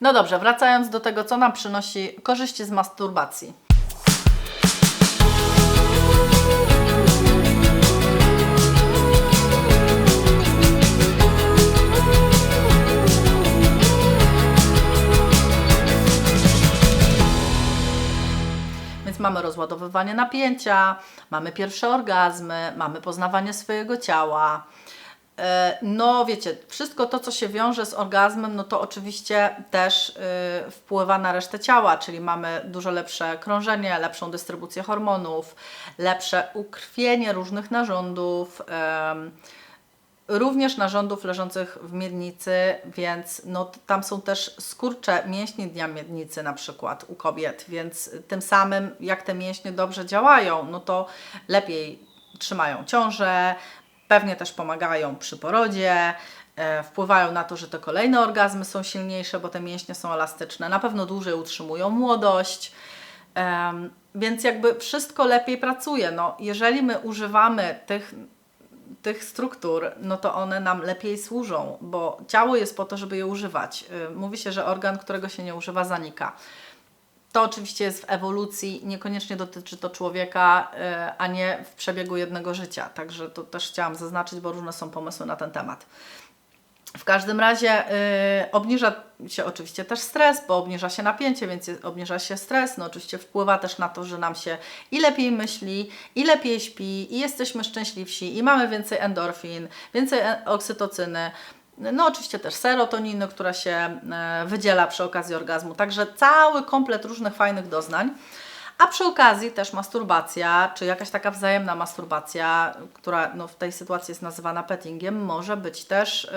No dobrze, wracając do tego, co nam przynosi korzyści z masturbacji. Mamy rozładowywanie napięcia, mamy pierwsze orgazmy, mamy poznawanie swojego ciała. E, No, wiecie, wszystko to, co się wiąże z orgazmem, no to oczywiście też y, wpływa na resztę ciała, czyli mamy dużo lepsze krążenie, lepszą dystrybucję hormonów, lepsze ukrwienie różnych narządów. również narządów leżących w miednicy, więc no, tam są też skurcze mięśni dnia miednicy na przykład u kobiet, więc tym samym jak te mięśnie dobrze działają, no to lepiej trzymają ciążę, pewnie też pomagają przy porodzie, e, wpływają na to, że te kolejne orgazmy są silniejsze, bo te mięśnie są elastyczne, na pewno dłużej utrzymują młodość. Więc jakby wszystko lepiej pracuje. No, jeżeli my używamy tych tych struktur, no to one nam lepiej służą, bo ciało jest po to, żeby je używać. Y, Mówi się, że organ, którego się nie używa, zanika. To oczywiście jest w ewolucji, niekoniecznie dotyczy to człowieka, y, a nie w przebiegu jednego życia. Także to też chciałam zaznaczyć, bo różne są pomysły na ten temat. W każdym razie y, obniża się oczywiście też stres, bo obniża się napięcie, więc jest- obniża się stres. No oczywiście wpływa też na to, że nam się i lepiej myśli, i lepiej śpi, i jesteśmy szczęśliwsi, i mamy więcej endorfin, więcej e- oksytocyny. No oczywiście też serotoniny, która się e, wydziela przy okazji orgazmu. Także cały komplet różnych fajnych doznań. A przy okazji też masturbacja, czy jakaś taka wzajemna masturbacja, która no, w tej sytuacji jest nazywana pettingiem, może być też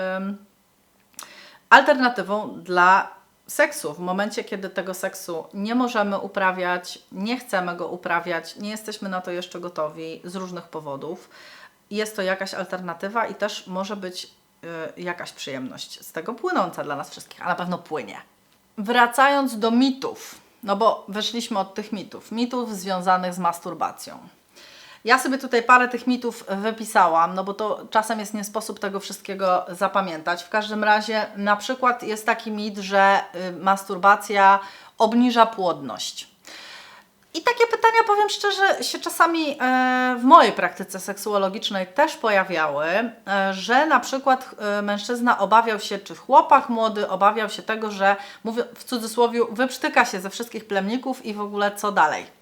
alternatywą dla seksu. W momencie, kiedy tego seksu nie możemy uprawiać, nie chcemy go uprawiać, nie jesteśmy na to jeszcze gotowi z różnych powodów, jest to jakaś alternatywa i też może być jakaś przyjemność z tego płynąca dla nas wszystkich, a na pewno płynie. Wracając do mitów, no bo wyszliśmy od tych mitów, mitów związanych z masturbacją. Ja sobie tutaj parę tych mitów wypisałam, no bo to czasem jest nie sposób tego wszystkiego zapamiętać. W każdym razie, na przykład jest taki mit, że y, masturbacja obniża płodność. I takie pytania, powiem szczerze, się czasami e, w mojej praktyce seksuologicznej też pojawiały, e, że na przykład e, mężczyzna obawiał się, czy chłopak młody obawiał się tego, że, mówię w cudzysłowie, wyprztyka się ze wszystkich plemników i w ogóle co dalej.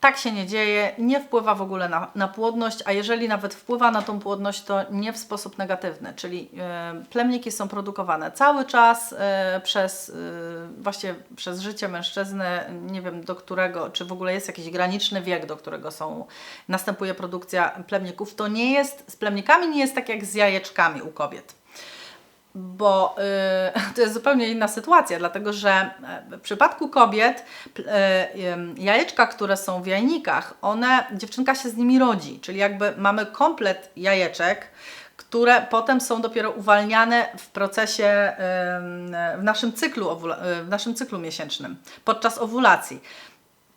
Tak się nie dzieje, nie wpływa w ogóle na, na płodność, a jeżeli nawet wpływa na tą płodność, to nie w sposób negatywny, czyli e, plemniki są produkowane cały czas e, przez e, właśnie przez życie mężczyzny, nie wiem do którego, czy w ogóle jest jakiś graniczny wiek, do którego są, następuje produkcja plemników. To nie jest, z plemnikami nie jest tak jak z jajeczkami u kobiet bo y, to jest zupełnie inna sytuacja, dlatego że e, w przypadku kobiet y, ym, jajeczka, które są w jajnikach, one, dziewczynka się z nimi rodzi, czyli jakby mamy komplet jajeczek, które potem są dopiero uwalniane w procesie, w naszym cyklu, y, w naszym cyklu miesięcznym, podczas owulacji.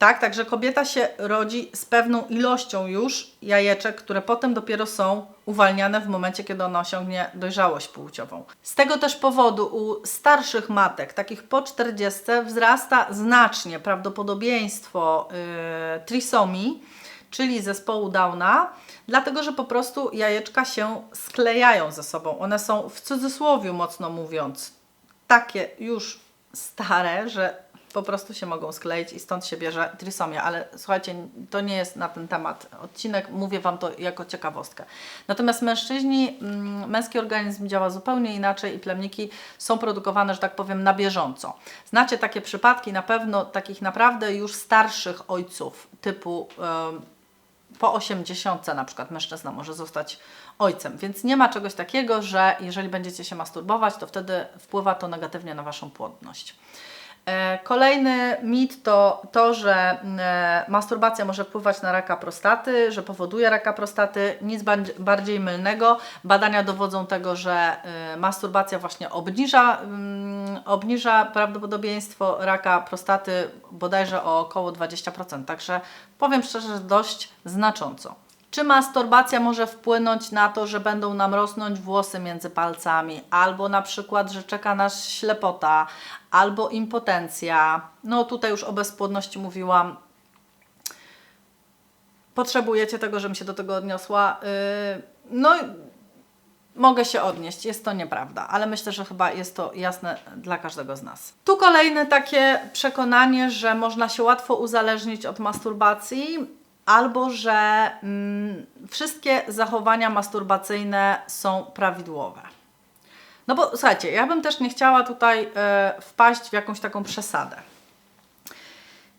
Tak, także kobieta się rodzi z pewną ilością już jajeczek, które potem dopiero są uwalniane w momencie, kiedy ona osiągnie dojrzałość płciową. Z tego też powodu u starszych matek, takich po 40, wzrasta znacznie prawdopodobieństwo yy, trisomii, czyli zespołu Downa, dlatego że po prostu jajeczka się sklejają ze sobą. One są w cudzysłowie mocno mówiąc takie już stare, że po prostu się mogą skleić i stąd się bierze trisomia, ale słuchajcie, to nie jest na ten temat odcinek, mówię Wam to jako ciekawostkę. Natomiast mężczyźni, mm, męski organizm działa zupełnie inaczej i plemniki są produkowane, że tak powiem, na bieżąco. Znacie takie przypadki na pewno takich naprawdę już starszych ojców, typu em, po 80 na przykład mężczyzna może zostać ojcem, więc nie ma czegoś takiego, że jeżeli będziecie się masturbować, to wtedy wpływa to negatywnie na Waszą płodność. E, Kolejny mit to to, że e, masturbacja może wpływać na raka prostaty, że powoduje raka prostaty. Nic bardziej- mylnego. Badania dowodzą tego, że e, masturbacja właśnie obniża, mm, obniża prawdopodobieństwo raka prostaty bodajże o około 20%. Także powiem szczerze, dość znacząco. Czy masturbacja może wpłynąć na to, że będą nam rosnąć włosy między palcami, albo na przykład, że czeka nas ślepota, albo impotencja. No tutaj już o bezpłodności mówiłam. Potrzebujecie tego, żebym się do tego odniosła. Yy, no, mogę się odnieść, jest to nieprawda, ale myślę, że chyba jest to jasne dla każdego z nas. Tu kolejne takie przekonanie, że można się łatwo uzależnić od masturbacji, albo że mm, wszystkie zachowania masturbacyjne są prawidłowe. No bo słuchajcie, ja bym też nie chciała tutaj e, wpaść w jakąś taką przesadę.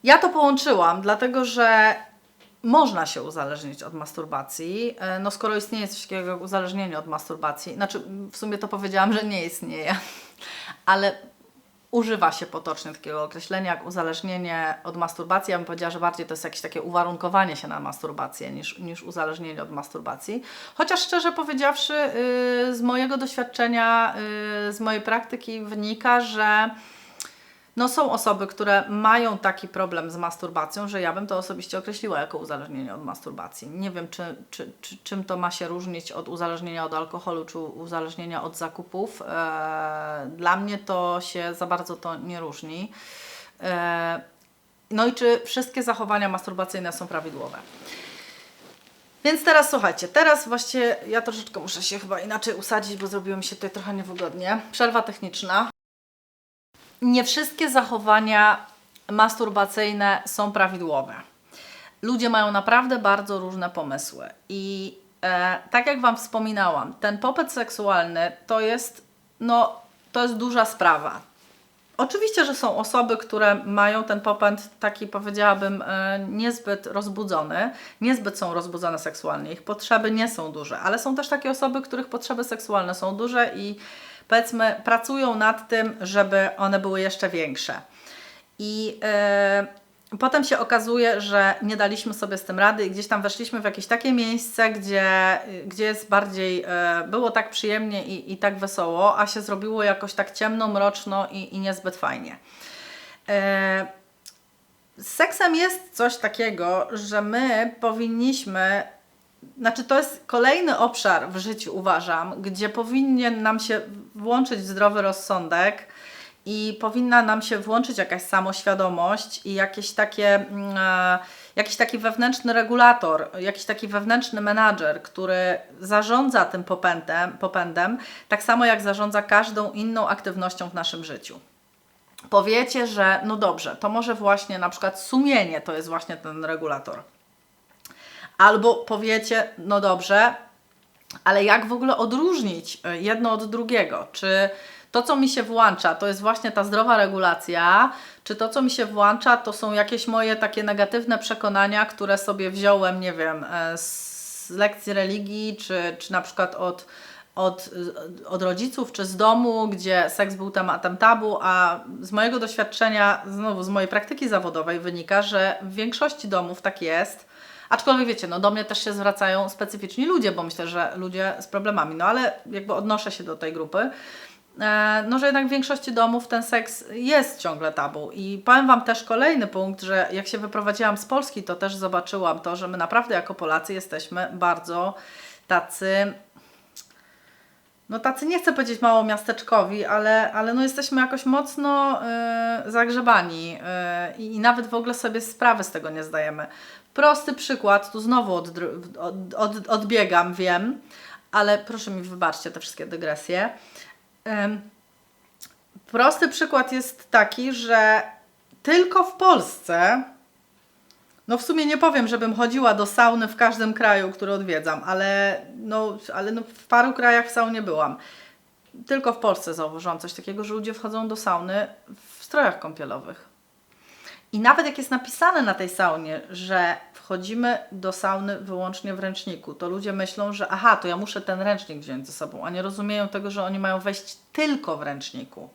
Ja to połączyłam, dlatego że można się uzależnić od masturbacji. E, No skoro istnieje coś takiego jak uzależnienie od masturbacji, znaczy w sumie to powiedziałam, że nie istnieje, ale używa się potocznie takiego określenia jak uzależnienie od masturbacji. Ja bym powiedziała, że bardziej to jest jakieś takie uwarunkowanie się na masturbację niż, niż uzależnienie od masturbacji. Chociaż szczerze powiedziawszy, yy, z mojego doświadczenia, yy, z mojej praktyki wynika, że no są osoby, które mają taki problem z masturbacją, że ja bym to osobiście określiła jako uzależnienie od masturbacji. Nie wiem, czy, czy, czy, czym to ma się różnić od uzależnienia od alkoholu, czy uzależnienia od zakupów. Eee, Dla mnie to się za bardzo to nie różni. Eee, No i czy wszystkie zachowania masturbacyjne są prawidłowe? Więc teraz słuchajcie, teraz właściwie ja troszeczkę muszę się chyba inaczej usadzić, bo zrobiło mi się tutaj trochę niewygodnie. Przerwa techniczna nie wszystkie zachowania masturbacyjne są prawidłowe. Ludzie mają naprawdę bardzo różne pomysły. I e, tak jak Wam wspominałam, ten popyt seksualny to jest, no, to jest duża sprawa. Oczywiście, że są osoby, które mają ten popęd taki, powiedziałabym, e, niezbyt rozbudzony, niezbyt są rozbudzone seksualnie, ich potrzeby nie są duże, ale są też takie osoby, których potrzeby seksualne są duże i powiedzmy pracują nad tym, żeby one były jeszcze większe. I e, potem się okazuje, że nie daliśmy sobie z tym rady i gdzieś tam weszliśmy w jakieś takie miejsce, gdzie, gdzie jest bardziej, e, było tak przyjemnie i, i tak wesoło, a się zrobiło jakoś tak ciemno, mroczno i, i niezbyt fajnie. E, z seksem jest coś takiego, że my powinniśmy znaczy, to jest kolejny obszar w życiu, uważam, gdzie powinien nam się włączyć zdrowy rozsądek i powinna nam się włączyć jakaś samoświadomość i jakieś takie, mm, e, jakiś taki wewnętrzny regulator, jakiś taki wewnętrzny menadżer, który zarządza tym popędem, popędem, tak samo jak zarządza każdą inną aktywnością w naszym życiu powiecie, że no dobrze, to może właśnie na przykład sumienie to jest właśnie ten regulator. Albo powiecie, no dobrze, ale jak w ogóle odróżnić e, jedno od drugiego? Czy to, co mi się włącza, to jest właśnie ta zdrowa regulacja, czy to, co mi się włącza, to są jakieś moje takie negatywne przekonania, które sobie wziąłem, nie wiem, e, z lekcji religii, czy, czy na przykład od, od, od rodziców, czy z domu, gdzie seks był tematem tabu, a z mojego doświadczenia, znowu z mojej praktyki zawodowej wynika, że w większości domów tak jest. Aczkolwiek wiecie, no do mnie też się zwracają specyficzni ludzie, bo myślę, że ludzie z problemami, no ale jakby odnoszę się do tej grupy. E, No, że jednak w większości domów ten seks jest ciągle tabu. I powiem Wam też kolejny punkt, że jak się wyprowadziłam z Polski, to też zobaczyłam to, że my naprawdę jako Polacy jesteśmy bardzo tacy no tacy nie chcę powiedzieć mało miasteczkowi, ale, ale no jesteśmy jakoś mocno y, zagrzebani y, i nawet w ogóle sobie sprawy z tego nie zdajemy. Prosty przykład, tu znowu od, od, od, odbiegam, wiem, ale proszę mi wybaczcie te wszystkie dygresje. Ym, prosty przykład jest taki, że tylko w Polsce no w sumie nie powiem, żebym chodziła do sauny w każdym kraju, który odwiedzam, ale, no, ale no w paru krajach w saunie byłam. Tylko w Polsce zauważyłam coś takiego, że ludzie wchodzą do sauny w strojach kąpielowych. I nawet jak jest napisane na tej saunie, że wchodzimy do sauny wyłącznie w ręczniku, to ludzie myślą, że aha, to ja muszę ten ręcznik wziąć ze sobą, a nie rozumieją tego, że oni mają wejść tylko w ręczniku.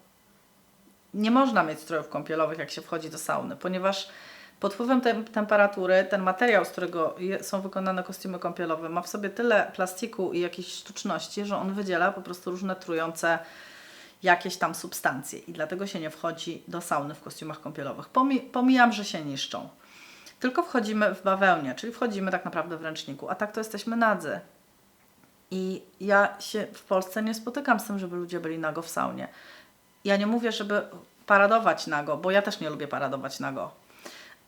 Nie można mieć strojów kąpielowych, jak się wchodzi do sauny, ponieważ pod wpływem tem temperatury ten materiał, z którego są wykonane kostiumy kąpielowe, ma w sobie tyle plastiku i jakiejś sztuczności, że on wydziela po prostu różne trujące jakieś tam substancje i dlatego się nie wchodzi do sauny w kostiumach kąpielowych. Pomi pomijam, że się niszczą. tylko wchodzimy w bawełnie, czyli wchodzimy tak naprawdę w ręczniku, a tak to jesteśmy nadzy. I ja się w Polsce nie spotykam z tym, żeby ludzie byli nago w saunie. Ja nie mówię, żeby paradować nago, bo ja też nie lubię paradować nago.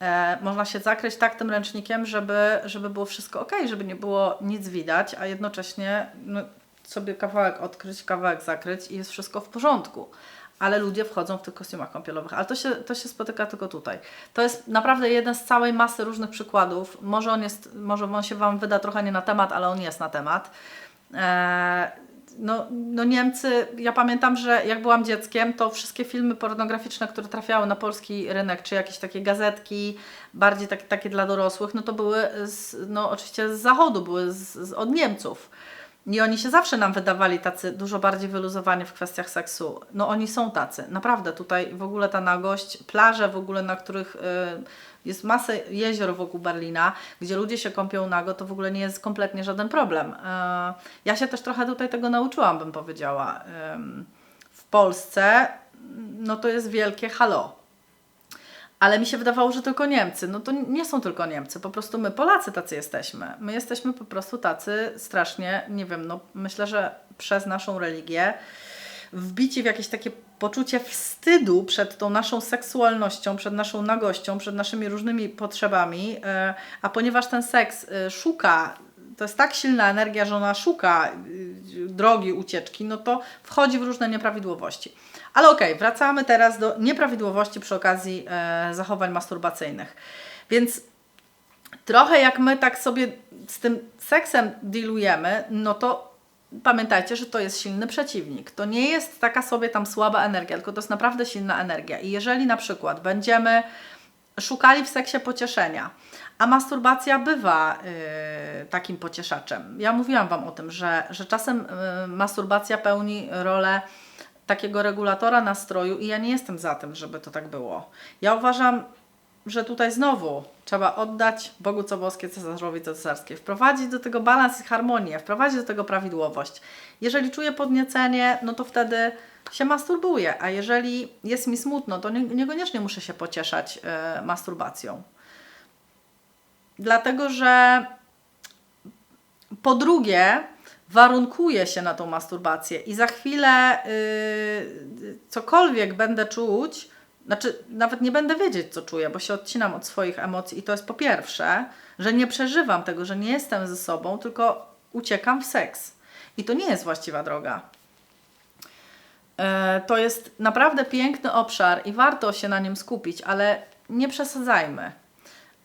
E, można się zakryć tak tym ręcznikiem, żeby, żeby było wszystko ok, żeby nie było nic widać, a jednocześnie no, sobie kawałek odkryć, kawałek zakryć i jest wszystko w porządku. Ale ludzie wchodzą w tych kostiumach kąpielowych. Ale to się, to się spotyka tylko tutaj. To jest naprawdę jeden z całej masy różnych przykładów. Może on, jest, może on się Wam wyda trochę nie na temat, ale on jest na temat. E, no, no Niemcy, ja pamiętam, że jak byłam dzieckiem, to wszystkie filmy pornograficzne, które trafiały na polski rynek, czy jakieś takie gazetki, bardziej tak, takie dla dorosłych, no to były z, no oczywiście z zachodu, były z, z, od Niemców. I oni się zawsze nam wydawali tacy dużo bardziej wyluzowani w kwestiach seksu. No oni są tacy. Naprawdę tutaj w ogóle ta nagość, plaże w ogóle, na których y, jest masę jezior wokół Berlina, gdzie ludzie się kąpią nago, to w ogóle nie jest kompletnie żaden problem. Y, ja się też trochę tutaj tego nauczyłam, bym powiedziała. Y, w Polsce no to jest wielkie halo ale mi się wydawało, że tylko Niemcy. No to nie są tylko Niemcy, po prostu my Polacy tacy jesteśmy. My jesteśmy po prostu tacy strasznie, nie wiem, no myślę, że przez naszą religię wbici w jakieś takie poczucie wstydu przed tą naszą seksualnością, przed naszą nagością, przed naszymi różnymi potrzebami, e, a ponieważ ten seks e, szuka to jest tak silna energia, że ona szuka e, drogi ucieczki, no to wchodzi w różne nieprawidłowości. Ale okej, okay, wracamy teraz do nieprawidłowości przy okazji e, zachowań masturbacyjnych. Więc trochę jak my tak sobie z tym seksem dealujemy, no to pamiętajcie, że to jest silny przeciwnik. To nie jest taka sobie tam słaba energia, tylko to jest naprawdę silna energia. I jeżeli na przykład będziemy szukali w seksie pocieszenia, a masturbacja bywa y, takim pocieszaczem. Ja mówiłam Wam o tym, że, że czasem y, masturbacja pełni rolę takiego regulatora nastroju i ja nie jestem za tym, żeby to tak było. Ja uważam, że tutaj znowu trzeba oddać Bogu co boskie, Cesarowi co cesarskie, wprowadzić do tego balans i harmonię, wprowadzić do tego prawidłowość. Jeżeli czuję podniecenie, no to wtedy się masturbuję, a jeżeli jest mi smutno, to nie, niekoniecznie muszę się pocieszać e, masturbacją. Dlatego, że po drugie, warunkuje się na tą masturbację i za chwilę yy, cokolwiek będę czuć, znaczy nawet nie będę wiedzieć, co czuję, bo się odcinam od swoich emocji i to jest po pierwsze, że nie przeżywam tego, że nie jestem ze sobą, tylko uciekam w seks. I to nie jest właściwa droga. Yy, to jest naprawdę piękny obszar i warto się na nim skupić, ale nie przesadzajmy.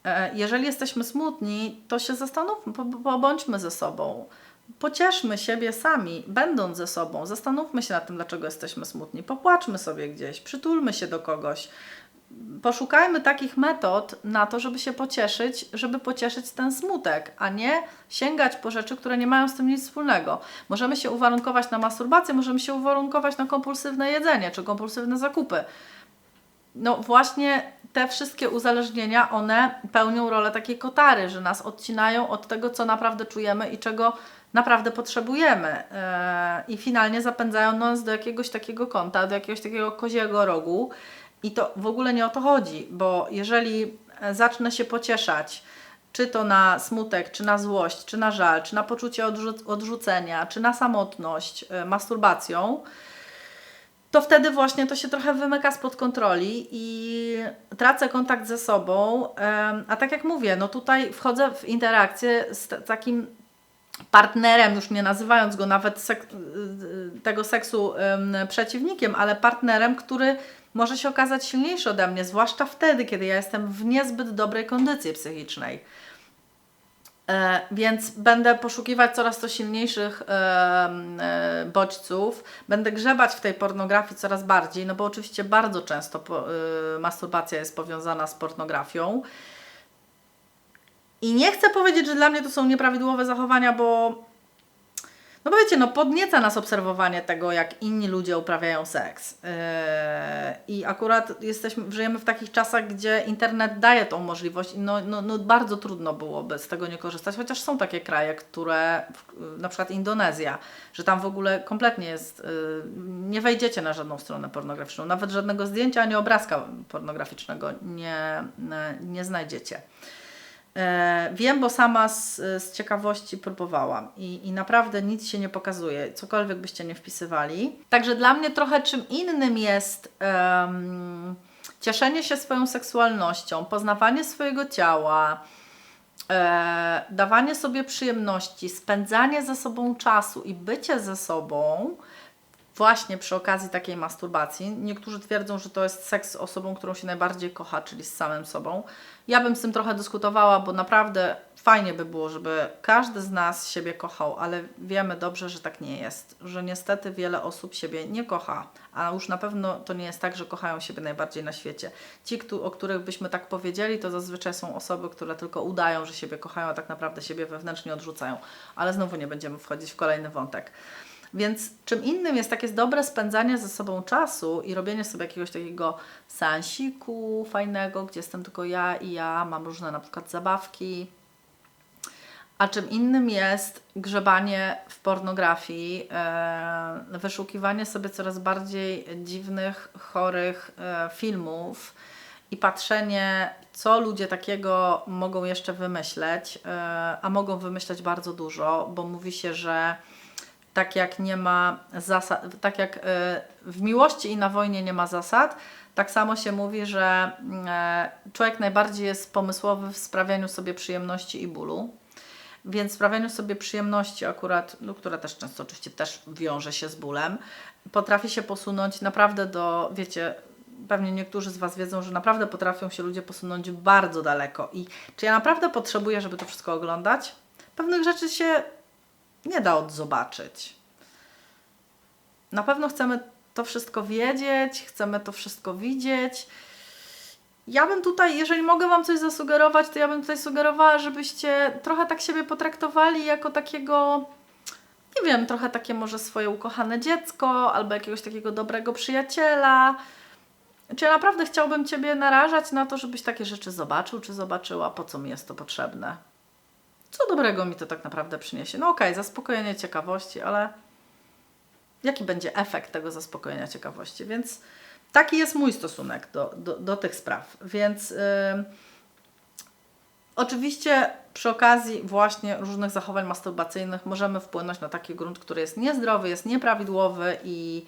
Yy, jeżeli jesteśmy smutni, to się zastanówmy, pobądźmy ze sobą pocieszmy siebie sami, będąc ze sobą. Zastanówmy się nad tym, dlaczego jesteśmy smutni. Popłaczmy sobie gdzieś, przytulmy się do kogoś. Poszukajmy takich metod na to, żeby się pocieszyć, żeby pocieszyć ten smutek, a nie sięgać po rzeczy, które nie mają z tym nic wspólnego. Możemy się uwarunkować na masturbację, możemy się uwarunkować na kompulsywne jedzenie czy kompulsywne zakupy. No właśnie te wszystkie uzależnienia, one pełnią rolę takiej kotary, że nas odcinają od tego, co naprawdę czujemy i czego naprawdę potrzebujemy e, i finalnie zapędzają nas do jakiegoś takiego kąta, do jakiegoś takiego koziego rogu i to w ogóle nie o to chodzi, bo jeżeli zacznę się pocieszać, czy to na smutek, czy na złość, czy na żal, czy na poczucie odrzu- odrzucenia, czy na samotność, e, masturbacją, to wtedy właśnie to się trochę wymyka spod kontroli i tracę kontakt ze sobą. A tak jak mówię, no tutaj wchodzę w interakcję z takim partnerem, już nie nazywając go nawet sek tego seksu przeciwnikiem, ale partnerem, który może się okazać silniejszy ode mnie, zwłaszcza wtedy, kiedy ja jestem w niezbyt dobrej kondycji psychicznej. E, więc będę poszukiwać coraz to silniejszych e, e, bodźców, będę grzebać w tej pornografii coraz bardziej, no bo oczywiście bardzo często po, e, masturbacja jest powiązana z pornografią. I nie chcę powiedzieć, że dla mnie to są nieprawidłowe zachowania, bo No bo wiecie, no podnieca nas obserwowanie tego, jak inni ludzie uprawiają seks. Yy, I akurat jesteśmy, żyjemy w takich czasach, gdzie internet daje tą możliwość i no, no, no bardzo trudno byłoby z tego nie korzystać, chociaż są takie kraje, które, na przykład Indonezja, że tam w ogóle kompletnie jest, yy, nie wejdziecie na żadną stronę pornograficzną, nawet żadnego zdjęcia ani obrazka pornograficznego nie, nie znajdziecie. E, Wiem, bo sama z, z ciekawości próbowałam i, i naprawdę nic się nie pokazuje, cokolwiek byście nie wpisywali. Także dla mnie trochę czym innym jest em, cieszenie się swoją seksualnością, poznawanie swojego ciała, e, dawanie sobie przyjemności, spędzanie ze sobą czasu i bycie ze sobą właśnie przy okazji takiej masturbacji. Niektórzy twierdzą, że to jest seks z osobą, którą się najbardziej kocha, czyli z samym sobą. Ja bym z tym trochę dyskutowała, bo naprawdę fajnie by było, żeby każdy z nas siebie kochał, ale wiemy dobrze, że tak nie jest. Że niestety wiele osób siebie nie kocha, a już na pewno to nie jest tak, że kochają siebie najbardziej na świecie. Ci, o których byśmy tak powiedzieli, to zazwyczaj są osoby, które tylko udają, że siebie kochają, a tak naprawdę siebie wewnętrznie odrzucają. Ale znowu nie będziemy wchodzić w kolejny wątek. Więc czym innym jest takie dobre spędzanie ze sobą czasu i robienie sobie jakiegoś takiego seansiku fajnego, gdzie jestem tylko ja i ja, mam różne na przykład zabawki. A czym innym jest grzebanie w pornografii, e, wyszukiwanie sobie coraz bardziej dziwnych, chorych e, filmów i patrzenie, co ludzie takiego mogą jeszcze wymyśleć, e, a mogą wymyśleć bardzo dużo, bo mówi się, że tak jak nie ma zasad, tak jak y, w miłości i na wojnie nie ma zasad, tak samo się mówi, że y, człowiek najbardziej jest pomysłowy w sprawianiu sobie przyjemności i bólu. Więc sprawianiu sobie przyjemności akurat, no, która też często oczywiście też wiąże się z bólem, potrafi się posunąć naprawdę do, wiecie, pewnie niektórzy z Was wiedzą, że naprawdę potrafią się ludzie posunąć bardzo daleko. I czy ja naprawdę potrzebuję, żeby to wszystko oglądać? Pewnych rzeczy się nie da odzobaczyć. Na pewno chcemy to wszystko wiedzieć, chcemy to wszystko widzieć. Ja bym tutaj, jeżeli mogę Wam coś zasugerować, to ja bym tutaj sugerowała, żebyście trochę tak siebie potraktowali jako takiego, nie wiem, trochę takie może swoje ukochane dziecko, albo jakiegoś takiego dobrego przyjaciela. Czy ja naprawdę chciałbym Ciebie narażać na to, żebyś takie rzeczy zobaczył, czy zobaczyła, po co mi jest to potrzebne? Co dobrego mi to tak naprawdę przyniesie? No okej, zaspokojenie ciekawości, ale jaki będzie efekt tego zaspokojenia ciekawości? Więc taki jest mój stosunek do, do, do tych spraw. Więc ym, oczywiście przy okazji właśnie różnych zachowań masturbacyjnych możemy wpłynąć na taki grunt, który jest niezdrowy, jest nieprawidłowy i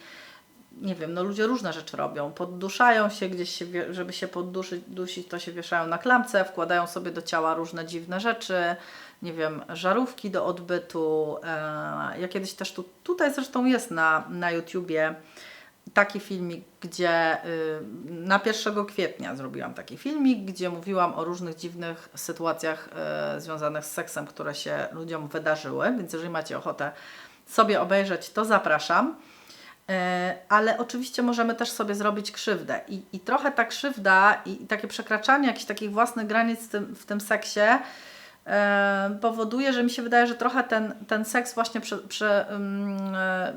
nie wiem, no ludzie różne rzeczy robią. Podduszają się gdzieś, się, żeby się podduszyć, dusić, to się wieszają na klamce, wkładają sobie do ciała różne dziwne rzeczy, nie wiem, żarówki do odbytu. E, ja kiedyś też tu, tutaj zresztą jest na, na YouTubie taki filmik, gdzie y, na 1 kwietnia zrobiłam taki filmik, gdzie mówiłam o różnych dziwnych sytuacjach y, związanych z seksem, które się ludziom wydarzyły, więc jeżeli macie ochotę sobie obejrzeć, to zapraszam. E, Ale oczywiście możemy też sobie zrobić krzywdę. I, i trochę ta krzywda i, takie przekraczanie jakichś takich własnych granic w tym, w tym seksie powoduje, że mi się wydaje, że trochę ten, ten seks właśnie prze, prze, ym, e,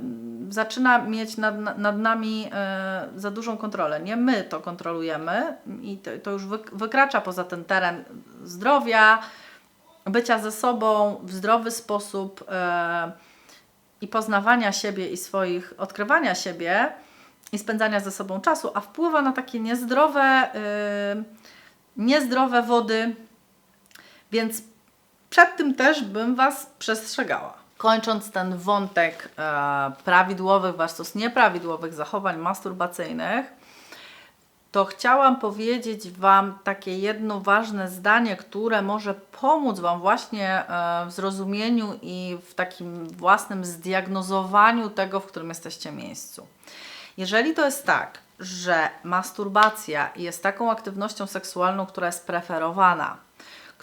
zaczyna mieć nad, nad- nami e, za dużą kontrolę. Nie my to kontrolujemy i to, to już wyk- wykracza poza ten teren zdrowia, bycia ze sobą w zdrowy sposób. E, i poznawania siebie i swoich, odkrywania siebie i spędzania ze sobą czasu, a wpływa na takie niezdrowe, niezdrowe wody, więc przed tym też bym Was przestrzegała. Kończąc ten wątek e, prawidłowych versus nieprawidłowych zachowań masturbacyjnych, to chciałam powiedzieć Wam takie jedno ważne zdanie, które może pomóc Wam właśnie e, w zrozumieniu i w takim własnym zdiagnozowaniu tego, w którym jesteście miejscu. Jeżeli to jest tak, że masturbacja jest taką aktywnością seksualną, która jest preferowana,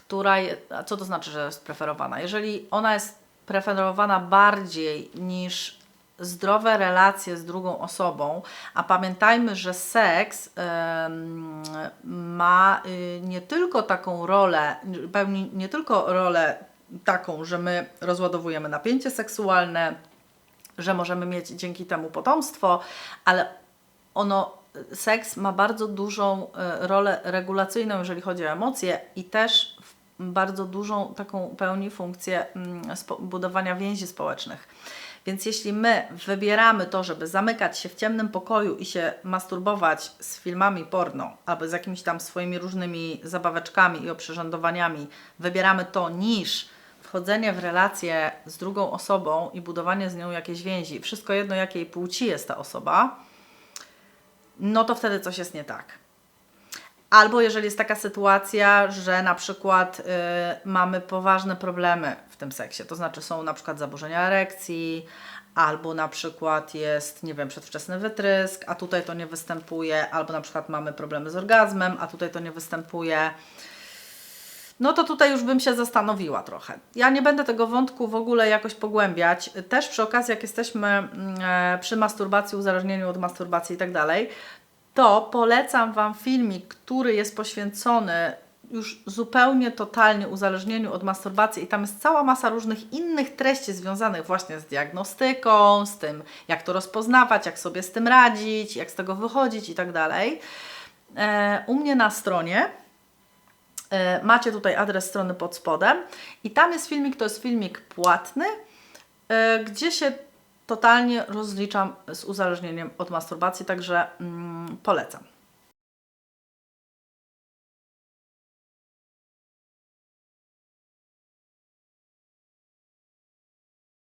która a co to znaczy, że jest preferowana? Jeżeli ona jest preferowana bardziej niż zdrowe relacje z drugą osobą, a pamiętajmy, że seks ma y, nie tylko taką rolę, pełni nie tylko rolę taką, że my rozładowujemy napięcie seksualne, że możemy mieć dzięki temu potomstwo, ale ono, seks ma bardzo dużą e, rolę regulacyjną, jeżeli chodzi o emocje i też bardzo dużą taką pełni funkcję mm, budowania więzi społecznych. Więc jeśli my wybieramy to, żeby zamykać się w ciemnym pokoju i się masturbować z filmami porno albo z jakimiś tam swoimi różnymi zabaweczkami i oprzyrządowaniami, wybieramy to niż wchodzenie w relację z drugą osobą i budowanie z nią jakiejś więzi, wszystko jedno jakiej płci jest ta osoba, no to wtedy coś jest nie tak. Albo jeżeli jest taka sytuacja, że na przykład y, mamy poważne problemy w tym seksie, to znaczy są na przykład zaburzenia erekcji, albo na przykład jest, nie wiem, przedwczesny wytrysk, a tutaj to nie występuje, albo na przykład mamy problemy z orgazmem, a tutaj to nie występuje. No to tutaj już bym się zastanowiła trochę. Ja nie będę tego wątku w ogóle jakoś pogłębiać. Też przy okazji, jak jesteśmy mm, e, przy masturbacji, uzależnieniu od masturbacji i tak dalej, to polecam Wam filmik, który jest poświęcony już zupełnie totalnie uzależnieniu od masturbacji i tam jest cała masa różnych innych treści związanych właśnie z diagnostyką, z tym jak to rozpoznawać, jak sobie z tym radzić, jak z tego wychodzić i tak dalej. E, U mnie na stronie E, Macie tutaj adres strony pod spodem i tam jest filmik, to jest filmik płatny, e, gdzie się totalnie rozliczam z uzależnieniem od masturbacji, także mm, polecam.